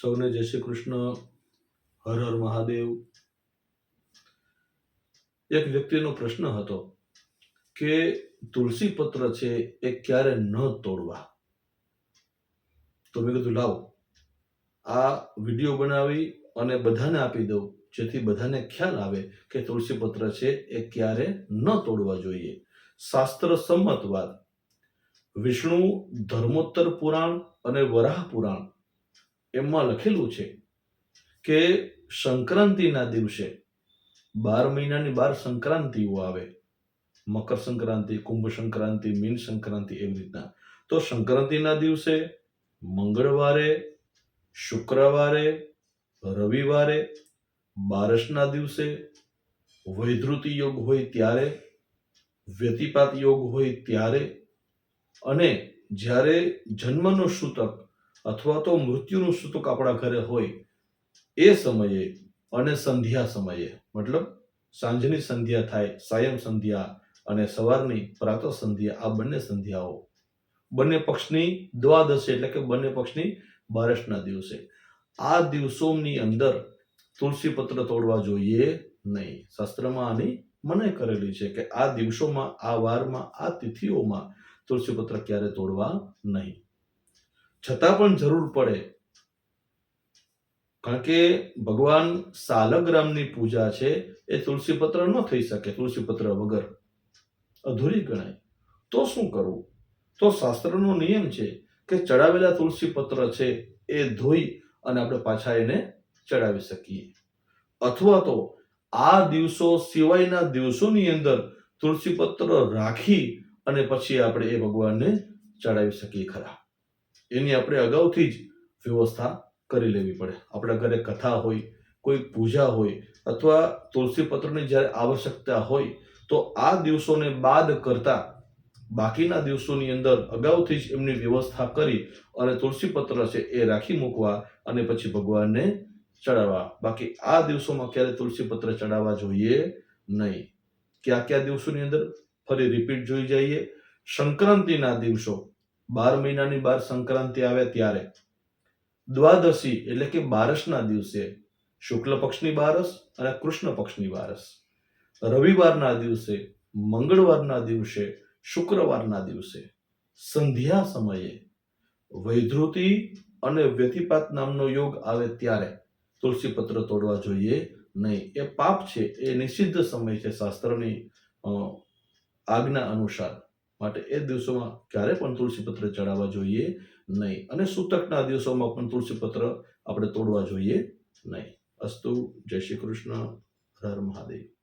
સૌને જય શ્રી કૃષ્ણ, હર હર મહાદેવ. એક વ્યક્તિનો પ્રશ્ન હતો કે તુલસી પત્ર છે એ ક્યારે ન તોડવા? તો મેં કીધું, લાવો, આ વીડિયો બનાવી અને બધાને આપી દઉં, જેથી બધાને ખ્યાલ આવે કે તુલસી પત્ર છે એ ક્યારે ન તોડવા જોઈએ. શાસ્ત્ર સંમત વાત. વિષ્ણુ ધર્મોત્તર પુરાણ અને વરાહ પુરાણ એમાં લખેલું છે કે સંક્રાંતિના દિવસે બાર મહિનાની બાર સંક્રાંતિઓ આવે. મકર સંક્રાંતિ, કુંભ સંક્રાંતિ, મીન સંક્રાંતિ એવી રીતના. તો સંક્રાંતિના દિવસે મંગળવારે, શુક્રવારે, રવિવારે, બારસના દિવસે વૈધૃતિ યોગ હોય ત્યારે, વ્યતિપાત યોગ હોય ત્યારે અને જ્યારે જન્મનું સૂતક અથવા તો મૃત્યુનું સૂતક આપણા ઘરે હોય એ સમયે અને સંધ્યા સમયે, મતલબ સાંજની સંધ્યા થાય સાયમ સંધ્યા અને સવારની પ્રાતઃ સંધ્યા, આ બંને સંધ્યાઓ. બંને પક્ષની દ્વાદશે એટલે કે બંને પક્ષની બારસના દિવસે. આ દિવસોની અંદર તુલસી પત્ર તોડવા જોઈએ નહીં. શાસ્ત્રમાં આની મને કરેલી છે કે આ દિવસોમાં, આ વારમાં, આ તિથિઓમાં તુલસી પત્ર ક્યારે તોડવા નહીં. છતાં પણ જરૂર પડે. કારણ કે ભગવાન સાલગ્રામની પૂજા છે, એ તુલસી પત્ર ન થઈ શકે તુલસી પત્ર વગર. અધૂરી ગણાય. તો શું કરવું? તો શાસ્ત્રનો નિયમ છે કે ચડાવેલા તુલસી પત્ર છે, એ ધોઈ અને આપણે પાછા એને ચડાવી શકીએ. અથવા તો આ દિવસો સિવાયના દિવસોની અંદર તુલસી પત્ર રાખી અને પછી આપણે એ ભગવાનને ચડાવી શકીએ ખરા. એની આપણે અગાઉથી જ વ્યવસ્થા કરી લેવી પડે. આપણા ઘરે કથા હોય, કોઈ પૂજા હોય, અથવા તુલસી પત્રની જ્યારે આવશ્યકતા હોય, તો આ દિવસોને બાદ કરતા બાકીના દિવસોની અંદર અગાઉથી જ એમની વ્યવસ્થા કરી અને તુલસી પત્ર છે એ રાખી મૂકવા અને પછી ભગવાનને ચડાવવા. બાકી આ દિવસોમાં ક્યારે તુલસી પત્ર ચડાવવા જોઈએ નહીં. કયા કયા દિવસોની અંદર? ફરી રિપીટ જોઈ જઈએ. સંક્રાંતિના દિવસો. બાર મહિનાની બાર સંક્રાંતિ આવે ત્યારે. દ્વાદશી એટલે કે બારસના દિવસે શુક્લ પક્ષની બારસ અને કૃષ્ણ પક્ષની બારસ. રવિવારના દિવસે, મંગળવારના દિવસે, શુક્રવારના દિવસે. સંધ્યા સમયે વૈધૃતિ અને વ્યતિપાત નામનો યોગ આવે ત્યારે તુલસી પત્ર તોડવા જોઈએ નહીં. એ પાપ છે, એ નિષિદ્ધ સમય છે શાસ્ત્રની આજ્ઞા અનુસાર. માટે એ દિવસોમાં ક્યારે પણ તુલસી પત્ર ચડાવવા જોઈએ નહીં. અને સૂતકના દિવસોમાં પણ તુલસી પત્ર આપણે તોડવા જોઈએ નહીં. અસ્તુ, જય શ્રી કૃષ્ણ. હર મહાદેવ.